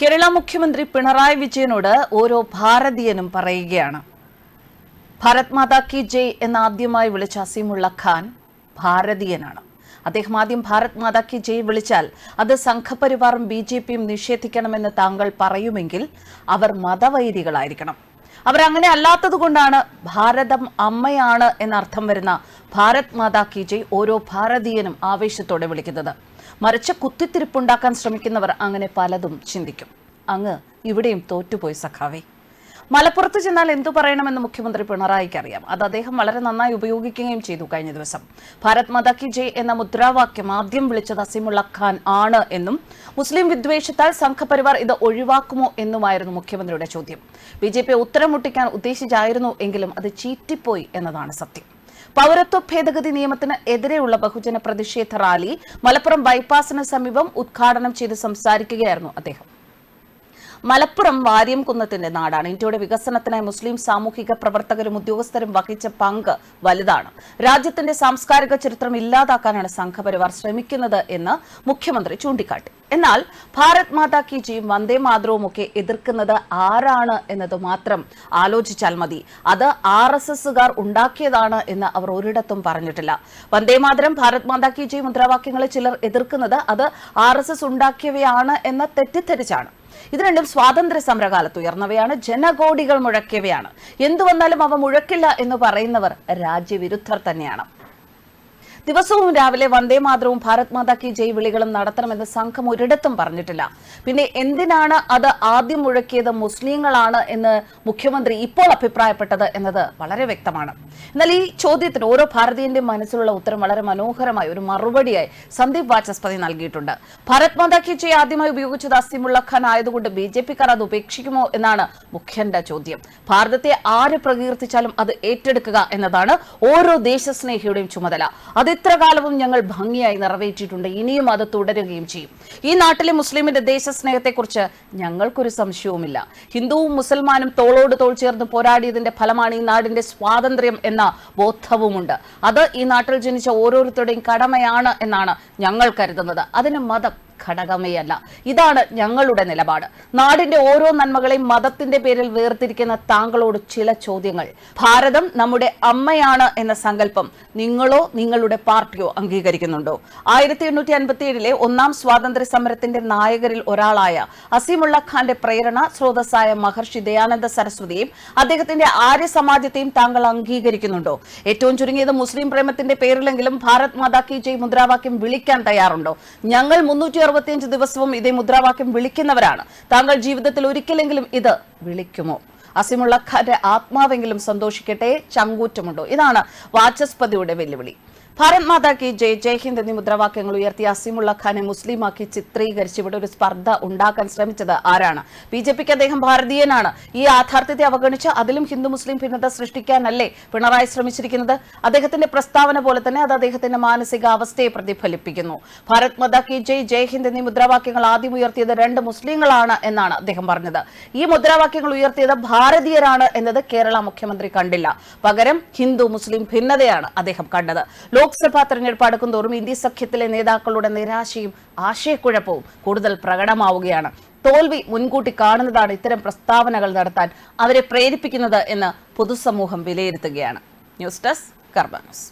കേരള മുഖ്യമന്ത്രി പിണറായി വിജയനോട് ഓരോ ഭാരതീയനും പറയുകയാണ്. ഭാരത് മാതാ കി ജയ് എന്ന് ആദ്യമായി വിളിച്ച അസീമുള്ള ഖാൻ ഭാരതീയനാണ്. അദ്ദേഹം ആദ്യം ഭാരത് മാതാ കി ജയ് വിളിച്ചാൽ അത് സംഘപരിവാറും ബി ജെ പിയും നിഷേധിക്കണമെന്ന് താങ്കൾ പറയുമെങ്കിൽ അവർ മതവൈരികളായിരിക്കണം. അവരങ്ങനെ അല്ലാത്തതുകൊണ്ടാണ് ഭാരതം അമ്മയാണ് എന്നർത്ഥം വരുന്ന ഭാരത് മാതാ കി ജയ് ഓരോ ഭാരതീയനും ആവേശത്തോടെ വിളിക്കുന്നത്. മറിച്ച് കുത്തിത്തിരിപ്പുണ്ടാക്കാൻ ശ്രമിക്കുന്നവർ അങ്ങനെ പലതും ചിന്തിക്കും. അങ്ങ് ഇവിടെയും തോറ്റുപോയി സഖാവേ. മലപ്പുറത്ത് ചെന്നാൽ എന്തു പറയണമെന്ന് മുഖ്യമന്ത്രി പിണറായിക്ക് അറിയാം. അത് അദ്ദേഹം വളരെ നന്നായി ഉപയോഗിക്കുകയും ചെയ്തു കഴിഞ്ഞ ദിവസം. ഭാരത് മാതാ കി ജയ് എന്ന മുദ്രാവാക്യം ആദ്യം വിളിച്ചത് അസീമുള്ള ഖാൻ ആണ് എന്നും മുസ്ലിം വിദ്വേഷത്താൽ സംഘപരിവാർ ഇത് ഒഴിവാക്കുമോ എന്നുമായിരുന്നു മുഖ്യമന്ത്രിയുടെ ചോദ്യം. ബി ജെ പി ഉത്തരം മുട്ടിക്കാൻ ഉദ്ദേശിച്ചായിരുന്നു എങ്കിലും അത് ചീറ്റിപ്പോയി എന്നതാണ് സത്യം. പൗരത്വ ഭേദഗതി നിയമത്തിന് എതിരെയുള്ള ബഹുജന പ്രതിഷേധ റാലി മലപ്പുറം ബൈപ്പാസിന് സമീപം ഉദ്ഘാടനം ചെയ്ത് സംസാരിക്കുകയായിരുന്നു അദ്ദേഹം. മലപ്പുറം വാര്യംകുന്നത്തിന്റെ നാടാണ്. ഇന്ത്യയുടെ വികസനത്തിനായി മുസ്ലിം സാമൂഹിക പ്രവർത്തകരും ഉദ്യോഗസ്ഥരും വഹിച്ച പങ്ക് വലുതാണ്. രാജ്യത്തിന്റെ സാംസ്കാരിക ചരിത്രം ഇല്ലാതാക്കാനാണ് സംഘപരിവാർ ശ്രമിക്കുന്നത് എന്ന് മുഖ്യമന്ത്രി ചൂണ്ടിക്കാട്ടി. എന്നാൽ ഭാരത് മാതാ കി ജിയും വന്ദേ മാതൃവും ഒക്കെ എതിർക്കുന്നത് ആരാണ് എന്നത് മാത്രം ആലോചിച്ചാൽ മതി. അത് ആർ എസ് എസുകാർ ഉണ്ടാക്കിയതാണ് എന്ന് അവർ ഒരിടത്തും പറഞ്ഞിട്ടില്ല. വന്ദേ മാതരം ഭാരത് മാതാ കി ജി മുദ്രാവാക്യങ്ങളെ ചിലർ എതിർക്കുന്നത് അത് ആർ എസ് എസ് ഉണ്ടാക്കിയവയാണ് എന്ന് തെറ്റിദ്ധരിച്ചാണ്. ഇത് രണ്ടും സ്വാതന്ത്ര്യ സമരകാലത്ത് ഉയർന്നവയാണ്. ജനകോടികൾ മുഴക്കിയവയാണ്. എന്തു വന്നാലും അവ മുഴക്കില്ല എന്ന് പറയുന്നവർ രാജ്യവിരുദ്ധർ തന്നെയാണ്. ദിവസവും രാവിലെ വന്ദേ മാതൃവും ഭാരത് മാതാ കി ജയ് വിളികളും നടത്തണമെന്ന് സംഘം ഒരിടത്തും പറഞ്ഞിട്ടില്ല. പിന്നെ എന്തിനാണ് അത് ആദ്യം മുഴക്കിയത് മുസ്ലിങ്ങളാണ് എന്ന് മുഖ്യമന്ത്രി ഇപ്പോൾ അഭിപ്രായപ്പെട്ടത് എന്നത് വളരെ വ്യക്തമാണ്. എന്നാൽ ഈ ചോദ്യത്തിന് ഓരോ ഭാരതീയന്റെ മനസ്സിലുള്ള ഉത്തരം വളരെ മനോഹരമായി ഒരു മറുപടിയായി സന്ദീപ് വാചസ്പതി നൽകിയിട്ടുണ്ട്. ഭാരത് മാതാ കി ജയ് ആദ്യമായി ഉപയോഗിച്ചത് അസിമുള്ള ഖാൻ ആയതുകൊണ്ട് ബി ജെ പിക്കാർ അത് ഉപേക്ഷിക്കുമോ എന്നാണ് മുഖ്യന്റെ ചോദ്യം. ഭാരതത്തെ ആര് പ്രകീർത്തിച്ചാലും അത് ഏറ്റെടുക്കുക എന്നതാണ് ഓരോ ദേശസ്നേഹിയുടെയും ചുമതല. അത് ഇത്ര കാലവും ഞങ്ങൾ ഭംഗിയായി നിറവേറ്റിയിട്ടുണ്ട്. ഇനിയും അത് തുടരുകയും ചെയ്യും. ഈ നാട്ടിലെ മുസ്ലിമിന്റെ ദേശസ്നേഹത്തെക്കുറിച്ച് ഞങ്ങൾക്കൊരു സംശയവുമില്ല. ഹിന്ദുവും മുസൽമാനും തോളോട് തോൾ ചേർന്ന് പോരാടിയതിന്റെ ഫലമാണ് ഈ നാടിന്റെ സ്വാതന്ത്ര്യം എന്ന ബോധവുമുണ്ട്. അത് ഈ നാട്ടിൽ ജനിച്ച ഓരോരുത്തരുടെയും കടമയാണ് എന്നാണ് ഞങ്ങൾ കരുതുന്നത്. അതിന് മതം ഘടകമേയല്ല. ഇതാണ് ഞങ്ങളുടെ നിലപാട്. നാടിന്റെ ഓരോ നന്മകളെയും മതത്തിന്റെ പേരിൽ വേർതിരിക്കുന്ന താങ്കളോട് ചില ചോദ്യങ്ങൾ. ഭാരതം നമ്മുടെ അമ്മയാണ് എന്ന സങ്കല്പം നിങ്ങളോ നിങ്ങളുടെ പാർട്ടിയോ അംഗീകരിക്കുന്നുണ്ടോ? ആയിരത്തി എണ്ണൂറ്റി അൻപത്തി ഏഴിലെ ഒന്നാം സ്വാതന്ത്ര്യ സമരത്തിന്റെ നായകരിൽ ഒരാളായ അസീമുള്ള ഖാന്റെ പ്രേരണ സ്രോതസ്സായ മഹർഷി ദയാനന്ദ സരസ്വതിയും അദ്ദേഹത്തിന്റെ ആര്യ സമാജത്തെയും താങ്കൾ അംഗീകരിക്കുന്നുണ്ടോ? ഏറ്റവും ചുരുങ്ങിയത് മുസ്ലിം പ്രേമത്തിന്റെ പേരിലെങ്കിലും ഭാരത് മാതാ കി ജയ് മുദ്രാവാക്യം വിളിക്കാൻ തയ്യാറുണ്ടോ? ഞങ്ങൾ മുന്നൂറ്റി അറുപത്തിയഞ്ച് ദിവസവും ഇതേ മുദ്രാവാക്യം വിളിക്കുന്നവരാണ്. താങ്കൾ ജീവിതത്തിൽ ഒരിക്കലെങ്കിലും ഇത് വിളിക്കുമോ? അസിമുള്ള ഖാന്റെ ആത്മാവെങ്കിലും സന്തോഷിക്കട്ടെ. ചങ്കൂറ്റമുണ്ടോ? ഇതാണ് വാചസ്പതിയുടെ വെല്ലുവിളി. ഭാരത് മാതാ കി ജയ്. ജയ് ഹിന്ദ് എന്നീ മുദ്രാവാക്യങ്ങൾ ഉയർത്തി അസീമുള്ള ഖാനെ മുസ്ലിമാക്കി ചിത്രീകരിച്ച് ഇവിടെ ഒരു സ്പർദ്ധ ഉണ്ടാക്കാൻ ശ്രമിച്ചത് ആരാണ്? ബി ജെ പിക്ക് അദ്ദേഹം ഭാരതീയനാണ്. ഈ യാഥാർത്ഥ്യത്തെ അവഗണിച്ച് അതിലും ഹിന്ദു മുസ്ലിം ഭിന്നത സൃഷ്ടിക്കാനല്ലേ പിണറായി ശ്രമിച്ചിരിക്കുന്നത്? അദ്ദേഹത്തിന്റെ പ്രസ്താവന പോലെ തന്നെ അത് അദ്ദേഹത്തിന്റെ മാനസികാവസ്ഥയെ പ്രതിഫലിപ്പിക്കുന്നു. ഭാരത് മാതാ കി ജയ് ജയ് ഹിന്ദ് എന്നീ മുദ്രാവാക്യങ്ങൾ ആദ്യം ഉയർത്തിയത് രണ്ട് മുസ്ലിങ്ങളാണ് എന്നാണ് അദ്ദേഹം പറഞ്ഞത്. ഈ മുദ്രാവാക്യങ്ങൾ ഉയർത്തിയത് ഭാരതീയരാണ് എന്നത് കേരള മുഖ്യമന്ത്രി കണ്ടില്ല. പകരം ഹിന്ദു മുസ്ലിം ഭിന്നതയാണ് അദ്ദേഹം കണ്ടത്. ലോക്സഭാ തെരഞ്ഞെടുപ്പ് അടുക്കും തോറും ഇന്ത്യ സഖ്യത്തിലെ നേതാക്കളുടെ നിരാശയും ആശയക്കുഴപ്പവും കൂടുതൽ പ്രകടമാവുകയാണ്. തോൽവി മുൻകൂട്ടി കാണുന്നതാണ് ഇത്തരം പ്രസ്താവനകൾ നടത്താൻ അവരെ പ്രേരിപ്പിക്കുന്നത് എന്ന് പൊതുസമൂഹം വിലയിരുത്തുകയാണ്. News desk കർബാനസ്